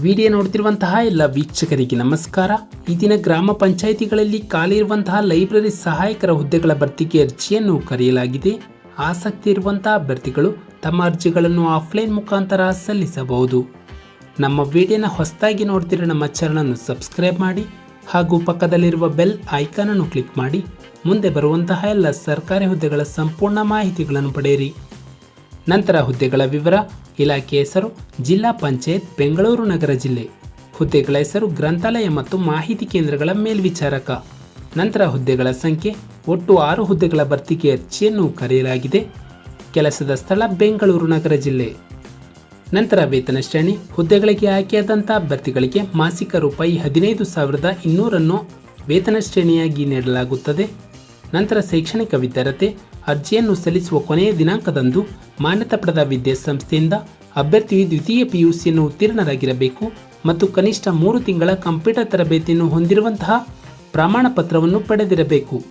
Video ನೋಡ್ತಿರುವಂತಹ ಎಲ್ಲ ವೀಕ್ಷಕರಿಗೆ ನಮಸ್ಕಾರ. ಈ ದಿನ ಗ್ರಾಮ ಪಂಚಾಯಿತಿಗಳಲ್ಲಿ ಖಾಲಿ ಇರುವಂತಹ ಲೈಬ್ರರಿ ಸಹಾಯಕರ ಹುದ್ದೆಗಳ ಭರ್ತಿಗೆ ಅರ್ಜಿಯನ್ನು ಕರೆಯಲಾಗಿದೆ. ಆಸಕ್ತಿ ಇರುವಂತಹ ಅಭ್ಯರ್ಥಿಗಳು ತಮ್ಮ ಅರ್ಜಿಗಳನ್ನು ಆಫ್ಲೈನ್ ಮುಖಾಂತರ ಸಲ್ಲಿಸಬಹುದು. ನಮ್ಮ ವಿಡಿಯೋನ ಹೊಸದಾಗಿ ನೋಡ್ತಿರೋ ನಮ್ಮ ಚಾನಲನ್ನು ಸಬ್ಸ್ಕ್ರೈಬ್ ಮಾಡಿ ಹಾಗೂ ಪಕ್ಕದಲ್ಲಿರುವ ಬೆಲ್ ಐಕಾನ್ ಅನ್ನು ಕ್ಲಿಕ್ ಮಾಡಿ. ಮುಂದೆ ಬರುವಂತಹ ಎಲ್ಲ ಸರ್ಕಾರಿ ಹುದ್ದೆಗಳ ಸಂಪೂರ್ಣ ಮಾಹಿತಿಗಳನ್ನು ಪಡೆಯಿರಿ. ನಂತರ ಹುದ್ದೆಗಳ ವಿವರ, ಇಲಾಖೆ ಹೆಸರು, ಜಿಲ್ಲಾ ಪಂಚಾಯತ್, ಬೆಂಗಳೂರು ನಗರ ಜಿಲ್ಲೆ. ಹುದ್ದೆಗಳ ಹೆಸರು, ಗ್ರಂಥಾಲಯ ಮತ್ತು ಮಾಹಿತಿ ಕೇಂದ್ರಗಳ ಮೇಲ್ವಿಚಾರಕ. ನಂತರ ಹುದ್ದೆಗಳ ಸಂಖ್ಯೆ, ಒಟ್ಟು ಆರು ಹುದ್ದೆಗಳ ಭರ್ತಿಗೆ ಅರ್ಜಿಯನ್ನು ಕರೆಯಲಾಗಿದೆ. ಕೆಲಸದ ಸ್ಥಳ, ಬೆಂಗಳೂರು ನಗರ ಜಿಲ್ಲೆ. ನಂತರ ವೇತನ ಶ್ರೇಣಿ, ಹುದ್ದೆಗಳಿಗೆ ಆಯ್ಕೆಯಾದಂಥ ಅಭ್ಯರ್ಥಿಗಳಿಗೆ ಮಾಸಿಕ ರೂಪಾಯಿ ಹದಿನೈದು ಸಾವಿರದ ಇನ್ನೂರನ್ನು ವೇತನ ಶ್ರೇಣಿಯಾಗಿ ನೀಡಲಾಗುತ್ತದೆ. ನಂತರ ಶೈಕ್ಷಣಿಕ ವಿದ್ಯಾರ್ಹತೆ ಅರ್ಜಿಯನ್ನು ಸಲ್ಲಿಸುವ ಕೊನೆಯ ದಿನಾಂಕದಂದು ಮಾನ್ಯತೆ ಪಡೆದ ವಿದ್ಯಾಸಂಸ್ಥೆಯಿಂದ ಅಭ್ಯರ್ಥಿಯು ದ್ವಿತೀಯ ಪಿಯುಸಿಯನ್ನು ಉತ್ತೀರ್ಣರಾಗಿರಬೇಕು ಮತ್ತು ಕನಿಷ್ಠ ಮೂರು ತಿಂಗಳ ಕಂಪ್ಯೂಟರ್ ತರಬೇತಿಯನ್ನು ಹೊಂದಿರುವಂತಹ ಪ್ರಮಾಣ ಪತ್ರವನ್ನು ಪಡೆದಿರಬೇಕು.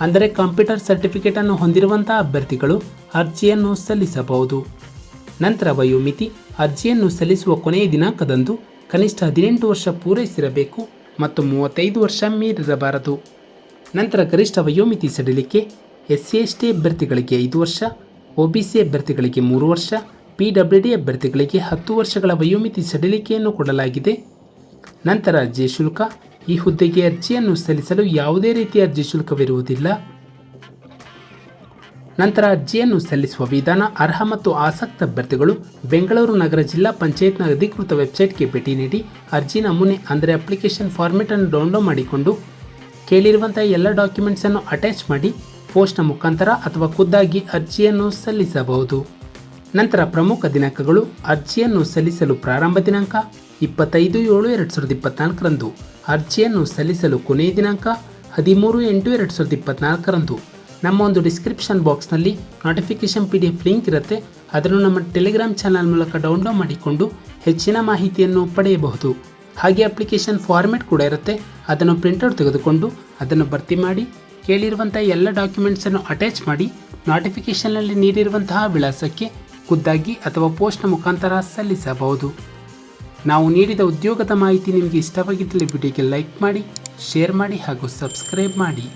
ಅಂದರೆ ಕಂಪ್ಯೂಟರ್ ಸರ್ಟಿಫಿಕೇಟ್ ಅನ್ನು ಹೊಂದಿರುವಂತಹ ಅಭ್ಯರ್ಥಿಗಳು ಅರ್ಜಿಯನ್ನು ಸಲ್ಲಿಸಬಹುದು. ನಂತರ ವಯೋಮಿತಿ, ಅರ್ಜಿಯನ್ನು ಸಲ್ಲಿಸುವ ಕೊನೆಯ ದಿನಾಂಕದಂದು ಕನಿಷ್ಠ ಹದಿನೆಂಟು ವರ್ಷ ಪೂರೈಸಿರಬೇಕು ಮತ್ತು ಮೂವತ್ತೈದು ವರ್ಷ ಮೀರಿರಬಾರದು. ನಂತರ ಗರಿಷ್ಠ ವಯೋಮಿತಿ ಸಡಿಲಿಕೆ ಎಸ್ ಸಿ ಎಸ್ ಟಿ ಅಭ್ಯರ್ಥಿಗಳಿಗೆ ಐದು ವರ್ಷ ಒ ಬಿ ಸಿ ಅಭ್ಯರ್ಥಿಗಳಿಗೆ ಮೂರು ವರ್ಷ ಪಿ ಡಬ್ಲ್ಯೂ ಡಿ ಅಭ್ಯರ್ಥಿಗಳಿಗೆ ಹತ್ತು ವರ್ಷಗಳ ವಯೋಮಿತಿ ಸಡಿಲಿಕೆಯನ್ನು ಕೊಡಲಾಗಿದೆ. ನಂತರ ಅರ್ಜಿ ಶುಲ್ಕ, ಈ ಹುದ್ದೆಗೆ ಅರ್ಜಿಯನ್ನು ಸಲ್ಲಿಸಲು ಯಾವುದೇ ರೀತಿಯ ಅರ್ಜಿ ಶುಲ್ಕವಿರುವುದಿಲ್ಲ. ನಂತರ ಅರ್ಜಿಯನ್ನು ಸಲ್ಲಿಸುವ ವಿಧಾನ, ಅರ್ಹ ಮತ್ತು ಆಸಕ್ತ ಅಭ್ಯರ್ಥಿಗಳು ಬೆಂಗಳೂರು ನಗರ ಜಿಲ್ಲಾ ಪಂಚಾಯತ್ನ ಅಧಿಕೃತ ವೆಬ್ಸೈಟ್ಗೆ ಭೇಟಿ ನೀಡಿ ಅರ್ಜಿ ನಮೂನೆ ಅಂದರೆ ಅಪ್ಲಿಕೇಶನ್ ಫಾರ್ಮೆಟನ್ನು ಡೌನ್ಲೋಡ್ ಮಾಡಿಕೊಂಡು ಕೇಳಿರುವಂತಹ ಎಲ್ಲ ಡಾಕ್ಯುಮೆಂಟ್ಸನ್ನು ಅಟ್ಯಾಚ್ ಮಾಡಿ ಪೋಸ್ಟ್ನ ಮುಖಾಂತರ ಅಥವಾ ಖುದ್ದಾಗಿ ಅರ್ಜಿಯನ್ನು ಸಲ್ಲಿಸಬಹುದು. ನಂತರ ಪ್ರಮುಖ ದಿನಾಂಕಗಳು ಅರ್ಜಿಯನ್ನು ಸಲ್ಲಿಸಲು ಪ್ರಾರಂಭ ದಿನಾಂಕ ಇಪ್ಪತ್ತೈದು ಏಳು ಎರಡು ಸಾವಿರದ ಇಪ್ಪತ್ನಾಲ್ಕರಂದು, ಅರ್ಜಿಯನ್ನು ಸಲ್ಲಿಸಲು ಕೊನೆಯ ದಿನಾಂಕ ಹದಿಮೂರು ಎಂಟು ಎರಡು ಸಾವಿರದ ಇಪ್ಪತ್ನಾಲ್ಕರಂದು. ನಮ್ಮ ಒಂದು ಡಿಸ್ಕ್ರಿಪ್ಷನ್ ಬಾಕ್ಸ್ನಲ್ಲಿ notification P D F link ಇರುತ್ತೆ. ಅದನ್ನು ನಮ್ಮ ಟೆಲಿಗ್ರಾಮ್ ಚಾನಲ್ ಮೂಲಕ ಡೌನ್ಲೋಡ್ ಮಾಡಿಕೊಂಡು ಹೆಚ್ಚಿನ ಮಾಹಿತಿಯನ್ನು ಪಡೆಯಬಹುದು. ಹಾಗೆ ಅಪ್ಲಿಕೇಶನ್ ಫಾರ್ಮೆಟ್ ಕೂಡ ಇರುತ್ತೆ. ಅದನ್ನು ಪ್ರಿಂಟೌಟ್ ತೆಗೆದುಕೊಂಡು ಅದನ್ನು ಭರ್ತಿ ಮಾಡಿ ಕೇಳಿರುವಂಥ ಎಲ್ಲ ಡಾಕ್ಯುಮೆಂಟ್ಸನ್ನು ಅಟ್ಯಾಚ್ ಮಾಡಿ ನೋಟಿಫಿಕೇಷನ್ನಲ್ಲಿ ನೀಡಿರುವಂತಹ ವಿಳಾಸಕ್ಕೆ ಖುದ್ದಾಗಿ ಅಥವಾ ಪೋಸ್ಟ್ನ ಮುಖಾಂತರ ಸಲ್ಲಿಸಬಹುದು. ನಾವು ನೀಡಿದ ಉದ್ಯೋಗದ ಮಾಹಿತಿ ನಿಮಗೆ ಇಷ್ಟವಾಗಿದ್ದಲ್ಲಿ ವಿಡಿಯೋಗೆ ಲೈಕ್ ಮಾಡಿ ಶೇರ್ ಮಾಡಿ ಹಾಗೂ ಸಬ್ಸ್ಕ್ರೈಬ್ ಮಾಡಿ.